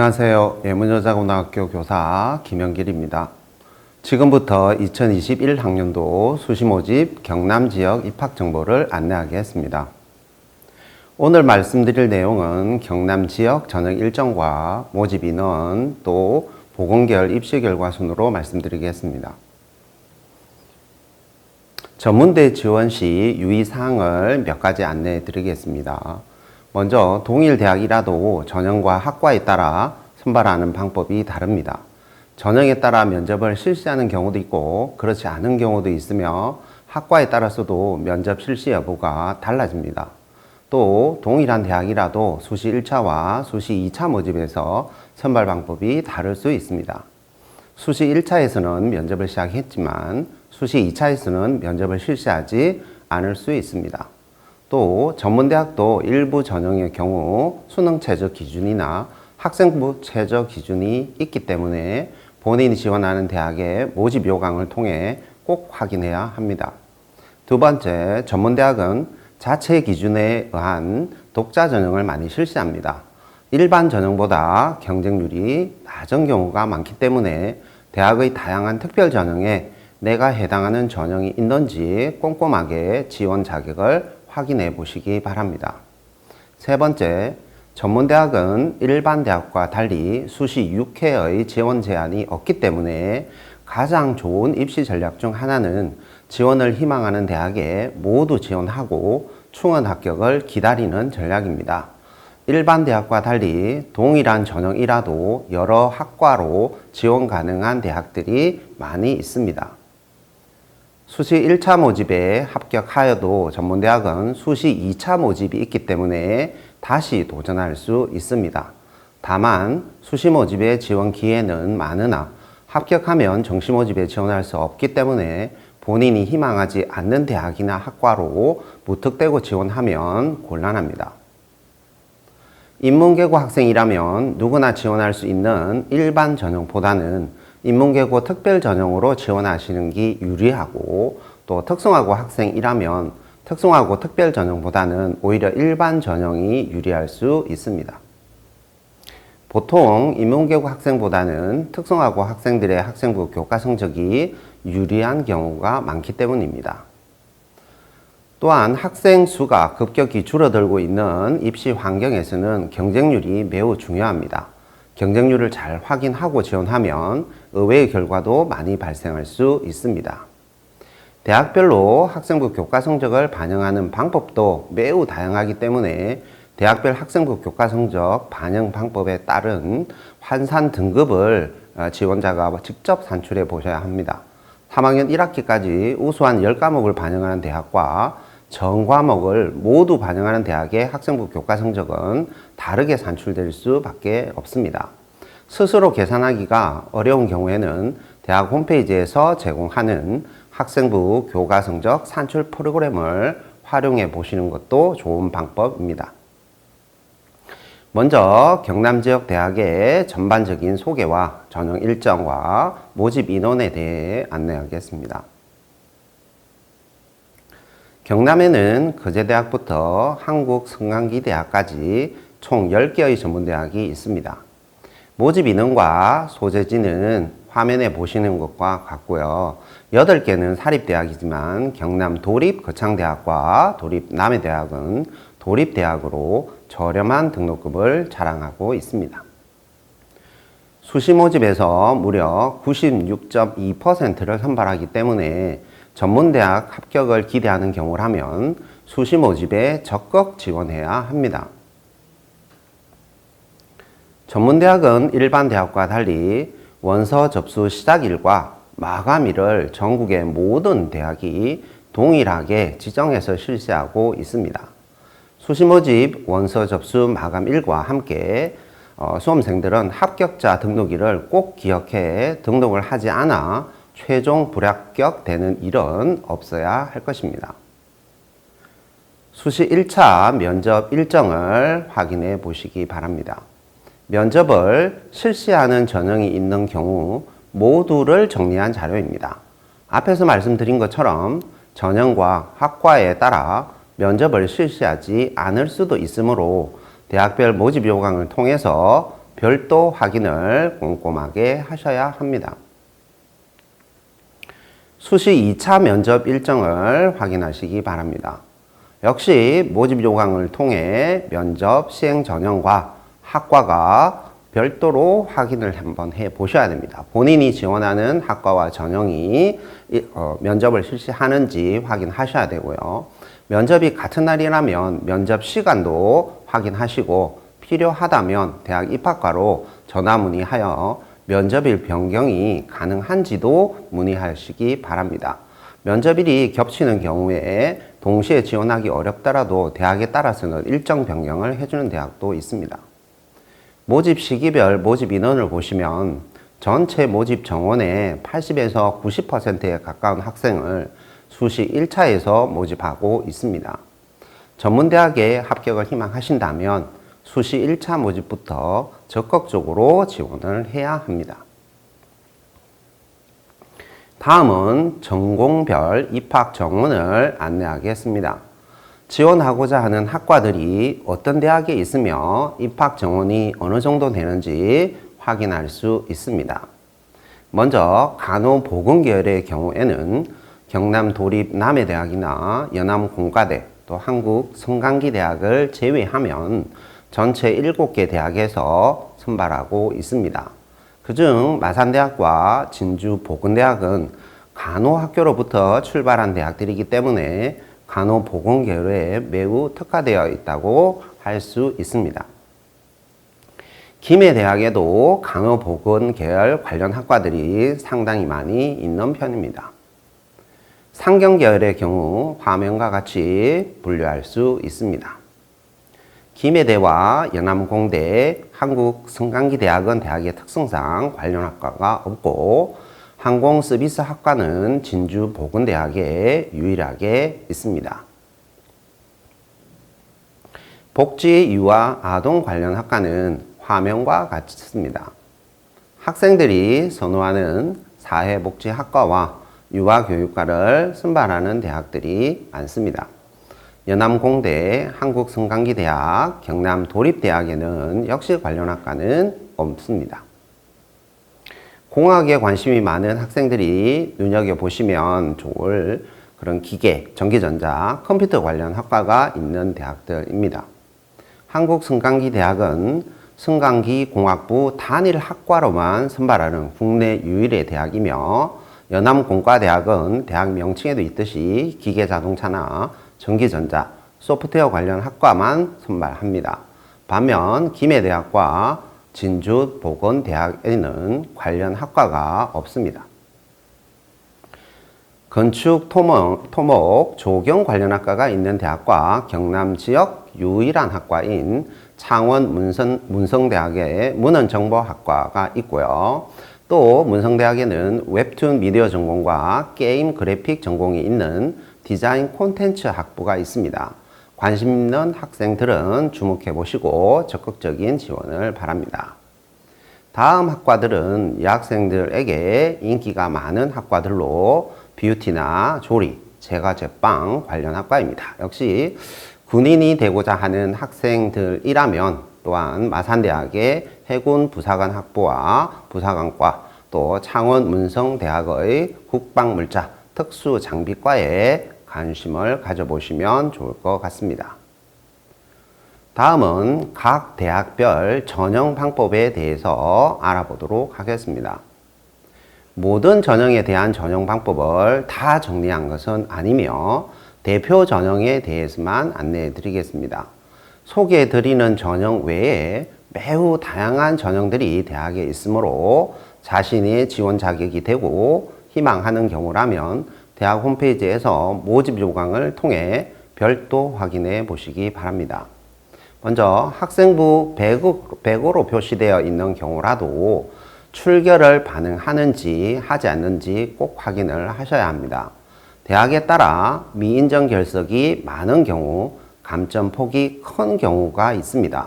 안녕하세요. 예문여자고등학교 교사 김영길입니다. 지금부터 2021학년도 수시 모집 경남 지역 입학 정보를 안내하겠습니다. 오늘 말씀드릴 내용은 경남 지역 전형 일정과 모집 인원 또 보건계열 입시 결과 순으로 말씀드리겠습니다. 전문대 지원 시 유의사항을 몇 가지 안내해 드리겠습니다. 먼저 동일 대학이라도 전형과 학과에 따라 선발하는 방법이 다릅니다. 전형에 따라 면접을 실시하는 경우도 있고 그렇지 않은 경우도 있으며 학과에 따라서도 면접 실시 여부가 달라집니다. 또 동일한 대학이라도 수시 1차와 수시 2차 모집에서 선발 방법이 다를 수 있습니다. 수시 1차에서는 면접을 시작했지만 수시 2차에서는 면접을 실시하지 않을 수 있습니다. 또 전문대학도 일부 전형의 경우 수능 최저 기준이나 학생부 최저 기준이 있기 때문에 본인이 지원하는 대학의 모집 요강을 통해 꼭 확인해야 합니다. 두 번째, 전문대학은 자체 기준에 의한 독자 전형을 많이 실시합니다. 일반 전형보다 경쟁률이 낮은 경우가 많기 때문에 대학의 다양한 특별 전형에 내가 해당하는 전형이 있는지 꼼꼼하게 지원 자격을 확인해 보시기 바랍니다. 세 번째, 전문대학은 일반 대학과 달리 수시 6회의 지원 제한이 없기 때문에 가장 좋은 입시 전략 중 하나는 지원을 희망하는 대학에 모두 지원하고 충원 합격을 기다리는 전략입니다. 일반 대학과 달리 동일한 전형이라도 여러 학과로 지원 가능한 대학들이 많이 있습니다. 수시 1차 모집에 합격하여도 전문대학은 수시 2차 모집이 있기 때문에 다시 도전할 수 있습니다. 다만 수시 모집의 지원 기회는 많으나 합격하면 정시 모집에 지원할 수 없기 때문에 본인이 희망하지 않는 대학이나 학과로 무턱대고 지원하면 곤란합니다. 인문계고 학생이라면 누구나 지원할 수 있는 일반 전형보다는 인문계고 특별 전형으로 지원하시는 게 유리하고 또 특성화고 학생이라면 특성화고 특별 전형보다는 오히려 일반 전형이 유리할 수 있습니다. 보통 인문계고 학생보다는 특성화고 학생들의 학생부 교과 성적이 유리한 경우가 많기 때문입니다. 또한 학생 수가 급격히 줄어들고 있는 입시 환경에서는 경쟁률이 매우 중요합니다. 경쟁률을 잘 확인하고 지원하면 의외의 결과도 많이 발생할 수 있습니다. 대학별로 학생부 교과 성적을 반영하는 방법도 매우 다양하기 때문에 대학별 학생부 교과 성적 반영 방법에 따른 환산 등급을 어, 지원자가 직접 산출해 보셔야 합니다. 3학년 1학기까지 우수한 10과목을 반영하는 대학과 전 과목을 모두 반영하는 대학의 학생부 교과 성적은 다르게 산출될 수밖에 없습니다. 스스로 계산하기가 어려운 경우에는 대학 홈페이지에서 제공하는 학생부 교과 성적 산출 프로그램을 활용해 보시는 것도 좋은 방법입니다. 먼저 경남 지역 대학의 전반적인 소개와 전형 일정과 모집 인원에 대해 안내하겠습니다. 경남에는 거제대학부터 한국성강기대학까지 총 10개의 전문대학이 있습니다. 모집 인원과 소재지는 화면에 보시는 것과 같고요. 8개는 사립대학이지만 경남 도립 거창대학과 도립 남해대학은 도립대학으로 저렴한 등록금을 자랑하고 있습니다. 수시 모집에서 무려 96.2%를 선발하기 때문에 전문대학 합격을 기대하는 경우라면 수시 모집에 적극 지원해야 합니다. 전문대학은 일반 대학과 달리 원서 접수 시작일과 마감일을 전국의 모든 대학이 동일하게 지정해서 실시하고 있습니다. 수시 모집 원서 접수 마감일과 함께 어, 수험생들은 합격자 등록일을 꼭 기억해 등록을 하지 않아 최종 불합격 되는 일은 없어야 할 것입니다. 수시 1차 면접 일정을 확인해 보시기 바랍니다. 면접을 실시하는 전형이 있는 경우 모두를 정리한 자료입니다. 앞에서 말씀드린 것처럼 전형과 학과에 따라 면접을 실시하지 않을 수도 있으므로 대학별 모집 요강을 통해서 별도 확인을 꼼꼼하게 하셔야 합니다. 수시 2차 면접 일정을 확인하시기 바랍니다. 역시 모집 요강을 통해 면접 시행 전형과 학과가 별도로 확인을 한번 해 보셔야 됩니다. 본인이 지원하는 학과와 전형이 이- 어, 면접을 실시하는지 확인하셔야 되고요. 면접이 같은 날이라면 면접 시간도 확인하시고 필요하다면 대학 입학과로 전화 문의하여 면접일 변경이 가능한지도 문의하시기 바랍니다. 면접일이 겹치는 경우에 동시에 지원하기 어렵더라도 대학에 따라서는 일정 변경을 해주는 대학도 있습니다. 모집 시기별 모집 인원을 보시면 전체 모집 정원의 80에서 90%에 가까운 학생을 수시 1차에서 모집하고 있습니다. 전문대학에 합격을 희망하신다면 수시 1차 모집부터 적극적으로 지원을 해야 합니다. 다음은 전공별 입학 정원을 안내하겠습니다. 지원하고자 하는 학과들이 어떤 대학에 있으며 입학 정원이 어느 정도 되는지 확인할 수 있습니다. 먼저 간호보건 계열의 경우에는 경남 도립 남해대학이나 연암 공과대 또 한국 성강기대학을 제외하면 전체 7개 대학에서 선발하고 있습니다. 그중 마산대학과 진주보건대학은 간호학교로부터 출발한 대학들이기 때문에 간호보건 계열에 매우 특화되어 있다고 할 수 있습니다. 김해 대학에도 간호보건 계열 관련 학과들이 상당히 많이 있는 편입니다. 상경 계열의 경우 화면과 같이 분류할 수 있습니다. 김해대와 연암공대, 한국성강기대학은 대학의 특성상 관련 학과가 없고 항공서비스 학과는 진주보건대학에 유일하게 있습니다. 복지, 유아, 아동 관련 학과는 화면과 같습니다. 학생들이 선호하는 사회복지학과와 유아교육과를 선발하는 대학들이 많습니다. 연암공대, 한국성강기대학, 경남도립대학에는 역시 관련 학과는 없습니다. 공학에 관심이 많은 학생들이 눈여겨보시면 좋을 그런 기계, 전기전자, 컴퓨터 관련 학과가 있는 대학들입니다. 한국성강기대학은 성강기 공학부 단일 학과로만 선발하는 국내 유일의 대학이며 연암공과대학은 대학 명칭에도 있듯이 기계자동차나 전기전자, 소프트웨어 관련 학과만 선발합니다. 반면 김해대학과 진주보건대학에는 관련 학과가 없습니다. 건축, 토목, 토목, 조경 관련 학과가 있는 대학과 경남 지역 유일한 학과인 창원 문성, 문성대학의 문헌정보학과가 있고요. 또 문성대학에는 웹툰 미디어 전공과 게임 그래픽 전공이 있는 디자인 콘텐츠 학부가 있습니다. 관심 있는 학생들은 주목해 보시고 적극적인 지원을 바랍니다. 다음 학과들은 여학생들에게 인기가 많은 학과들로 뷰티나 조리, 제과 제빵 관련 학과입니다. 역시 군인이 되고자 하는 학생들이라면 또한 마산대학의 해군 부사관 학부와 부사관과 또 창원 문성대학의 국방물자 특수장비과에 관심을 가져보시면 좋을 것 같습니다. 다음은 각 대학별 전형 방법에 대해서 알아보도록 하겠습니다. 모든 전형에 대한 전형 방법을 다 정리한 것은 아니며 대표 전형에 대해서만 안내해 드리겠습니다. 소개해 드리는 전형 외에 매우 다양한 전형들이 대학에 있으므로 자신의 지원 자격이 되고 희망하는 경우라면 대학 홈페이지에서 모집 요강을 통해 별도 확인해 보시기 바랍니다. 먼저 학생부 100호, 로 표시되어 있는 경우라도 출결을 반응하는지 하지 않는지 꼭 확인을 하셔야 합니다. 대학에 따라 미인정 결석이 많은 경우 감점 폭이 큰 경우가 있습니다.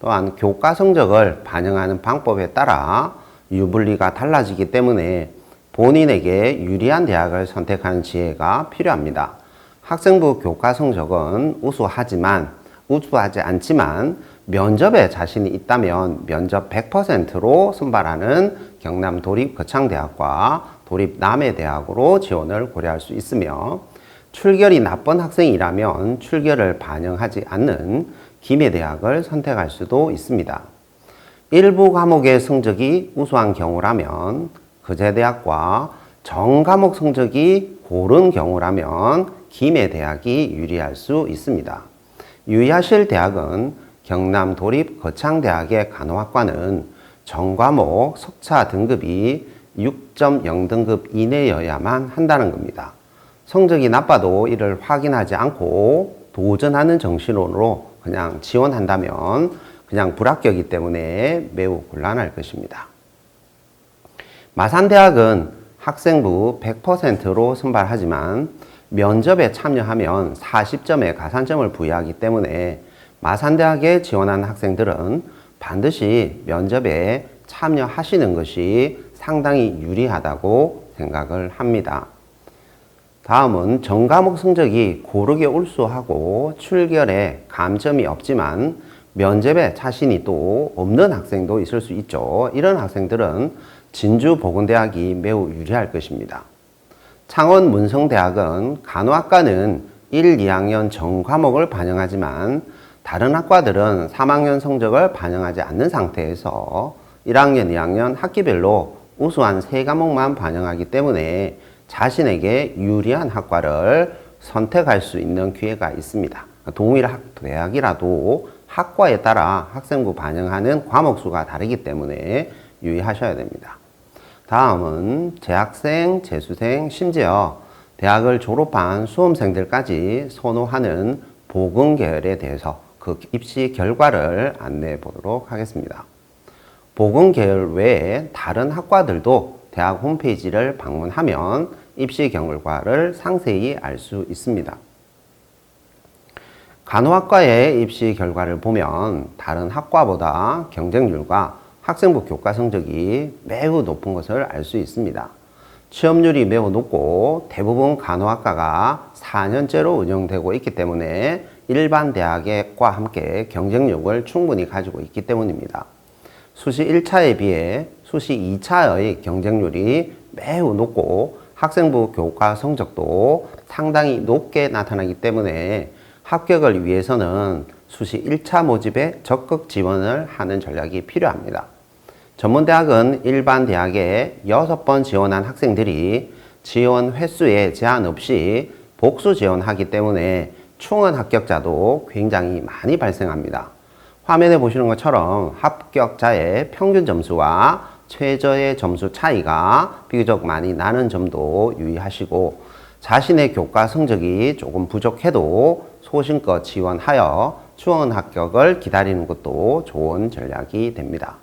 또한 교과 성적을 반영하는 방법에 따라 유불리가 달라지기 때문에 본인에게 유리한 대학을 선택하는 지혜가 필요합니다. 학생부 교과 성적은 우수하지만 우수하지 않지만 면접에 자신이 있다면 면접 100%로 선발하는 경남 도립 거창대학과 도립 남해대학으로 지원을 고려할 수 있으며 출결이 나쁜 학생이라면 출결을 반영하지 않는 김해대학을 선택할 수도 있습니다. 일부 과목의 성적이 우수한 경우라면 그제대학과 전 과목 성적이 고른 경우라면 김해 대학이 유리할 수 있습니다. 유의하실 대학은 경남 도립 거창대학의 간호학과는 전 과목 석차 등급이 6.0 등급 이내여야만 한다는 겁니다. 성적이 나빠도 이를 확인하지 않고 도전하는 정신으로 그냥 지원한다면 그냥 불합격이기 때문에 매우 곤란할 것입니다. 마산대학은 학생부 100%로 선발하지만 면접에 참여하면 40점의 가산점을 부여하기 때문에 마산대학에 지원한 학생들은 반드시 면접에 참여하시는 것이 상당히 유리하다고 생각을 합니다. 다음은 전과목 성적이 고르게 울수하고 출결에 감점이 없지만 면접에 자신이 또 없는 학생도 있을 수 있죠. 이런 학생들은 진주보건대학이 매우 유리할 것입니다. 창원 문성대학은 간호학과는 1, 2학년 전 과목을 반영하지만 다른 학과들은 3학년 성적을 반영하지 않는 상태에서 1학년, 2학년 학기별로 우수한 세 과목만 반영하기 때문에 자신에게 유리한 학과를 선택할 수 있는 기회가 있습니다. 동일 학, 대학이라도 학과에 따라 학생부 반영하는 과목 수가 다르기 때문에 유의하셔야 됩니다. 다음은 재학생, 재수생, 심지어 대학을 졸업한 수험생들까지 선호하는 보건 계열에 대해서 그 입시 결과를 안내해 보도록 하겠습니다. 보건 계열 외에 다른 학과들도 대학 홈페이지를 방문하면 입시 결과를 상세히 알 수 있습니다. 간호학과의 입시 결과를 보면 다른 학과보다 경쟁률과 학생부 교과 성적이 매우 높은 것을 알 수 있습니다. 취업률이 매우 높고 대부분 간호학과가 4년째로 운영되고 있기 때문에 일반 대학과 함께 경쟁력을 충분히 가지고 있기 때문입니다. 수시 1차에 비해 수시 2차의 경쟁률이 매우 높고 학생부 교과 성적도 상당히 높게 나타나기 때문에 합격을 위해서는 수시 1차 모집에 적극 지원을 하는 전략이 필요합니다. 전문대학은 일반 대학에 6번 지원한 학생들이 지원 횟수에 제한 없이 복수 지원하기 때문에 충원 합격자도 굉장히 많이 발생합니다. 화면에 보시는 것처럼 합격자의 평균 점수와 최저의 점수 차이가 비교적 많이 나는 점도 유의하시고 자신의 교과 성적이 조금 부족해도 소신껏 지원하여 추원 합격을 기다리는 것도 좋은 전략이 됩니다.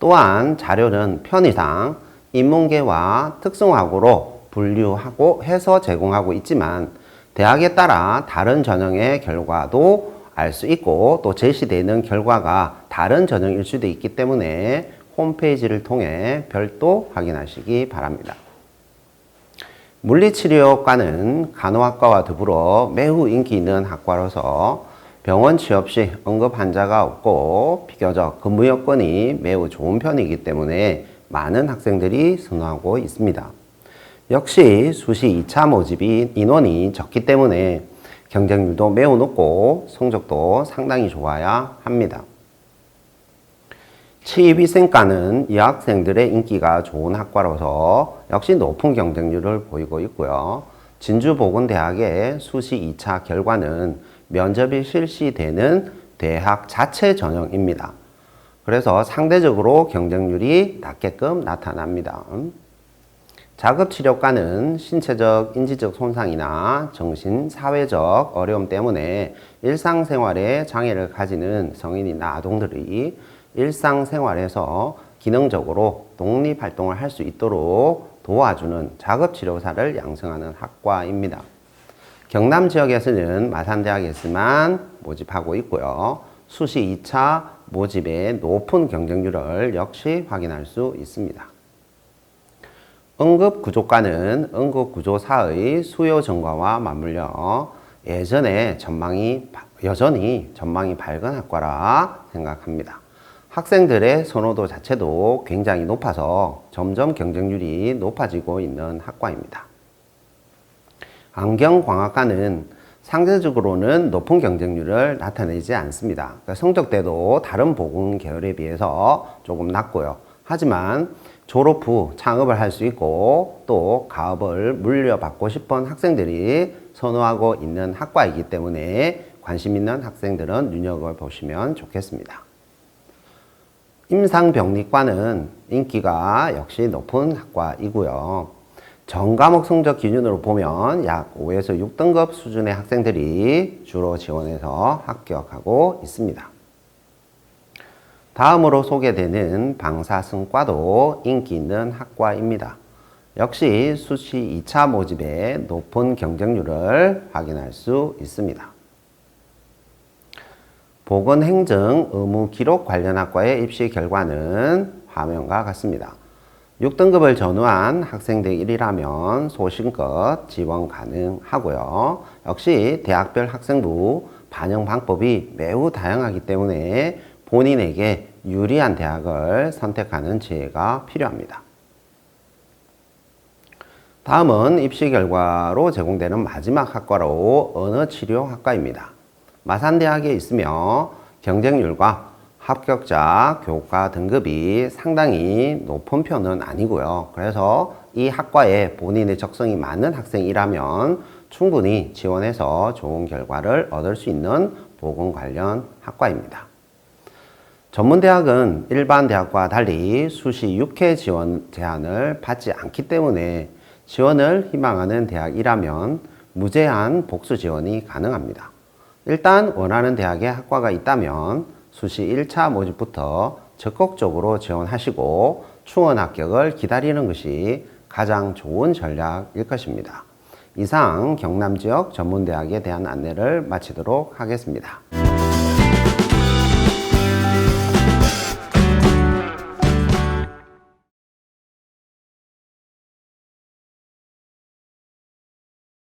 또한 자료는 편의상 인문계와 특성화고로 분류하고 해서 제공하고 있지만 대학에 따라 다른 전형의 결과도 알 수 있고 또 제시되는 결과가 다른 전형일 수도 있기 때문에 홈페이지를 통해 별도 확인하시기 바랍니다. 물리치료과는 간호학과와 더불어 매우 인기 있는 학과로서 병원 취업 시 응급 환자가 없고 비교적 근무 여건이 매우 좋은 편이기 때문에 많은 학생들이 선호하고 있습니다. 역시 수시 2차 모집이 인원이 적기 때문에 경쟁률도 매우 높고 성적도 상당히 좋아야 합니다. 치위생과는 여학생들의 인기가 좋은 학과로서 역시 높은 경쟁률을 보이고 있고요. 진주보건대학의 수시 2차 결과는 면접이 실시되는 대학 자체 전형입니다. 그래서 상대적으로 경쟁률이 낮게끔 나타납니다. 자급치료과는 신체적, 인지적 손상이나 정신, 사회적 어려움 때문에 일상생활에 장애를 가지는 성인이나 아동들이 일상생활에서 기능적으로 독립활동을 할 수 있도록 도와주는 자급치료사를 양성하는 학과입니다. 경남 지역에서는 마산대학에서만 모집하고 있고요. 수시 2차 모집의 높은 경쟁률을 역시 확인할 수 있습니다. 응급구조과는 응급구조사의 수요 증가와 맞물려 예전에 전망이 여전히 전망이 밝은 학과라 생각합니다. 학생들의 선호도 자체도 굉장히 높아서 점점 경쟁률이 높아지고 있는 학과입니다. 안경광학과는 상대적으로는 높은 경쟁률을 나타내지 않습니다. 그러니까 성적대도 다른 보건 계열에 비해서 조금 낮고요. 하지만 졸업 후 창업을 할 수 있고 또 가업을 물려받고 싶은 학생들이 선호하고 있는 학과이기 때문에 관심 있는 학생들은 눈여겨보시면 좋겠습니다. 임상병리과는 인기가 역시 높은 학과이고요. 전 과목 성적 기준으로 보면 약 5에서 6등급 수준의 학생들이 주로 지원해서 합격하고 있습니다. 다음으로 소개되는 방사승과도 인기 있는 학과입니다. 역시 수시 2차 모집에 높은 경쟁률을 확인할 수 있습니다. 보건행정 의무 기록 관련 학과의 입시 결과는 화면과 같습니다. 6등급을 전후한 학생들 1이라면 소신껏 지원 가능하고요. 역시 대학별 학생부 반영 방법이 매우 다양하기 때문에 본인에게 유리한 대학을 선택하는 지혜가 필요합니다. 다음은 입시 결과로 제공되는 마지막 학과로 언어치료학과입니다. 마산대학에 있으며 경쟁률과 합격자 교과 등급이 상당히 높은 편은 아니고요. 그래서 이 학과에 본인의 적성이 맞는 학생이라면 충분히 지원해서 좋은 결과를 얻을 수 있는 보건 관련 학과입니다. 전문대학은 일반 대학과 달리 수시 6회 지원 제한을 받지 않기 때문에 지원을 희망하는 대학이라면 무제한 복수 지원이 가능합니다. 일단 원하는 대학에 학과가 있다면 수시 1차 모집부터 적극적으로 지원하시고 충원 합격을 기다리는 것이 가장 좋은 전략일 것입니다. 이상 경남 지역 전문대학에 대한 안내를 마치도록 하겠습니다.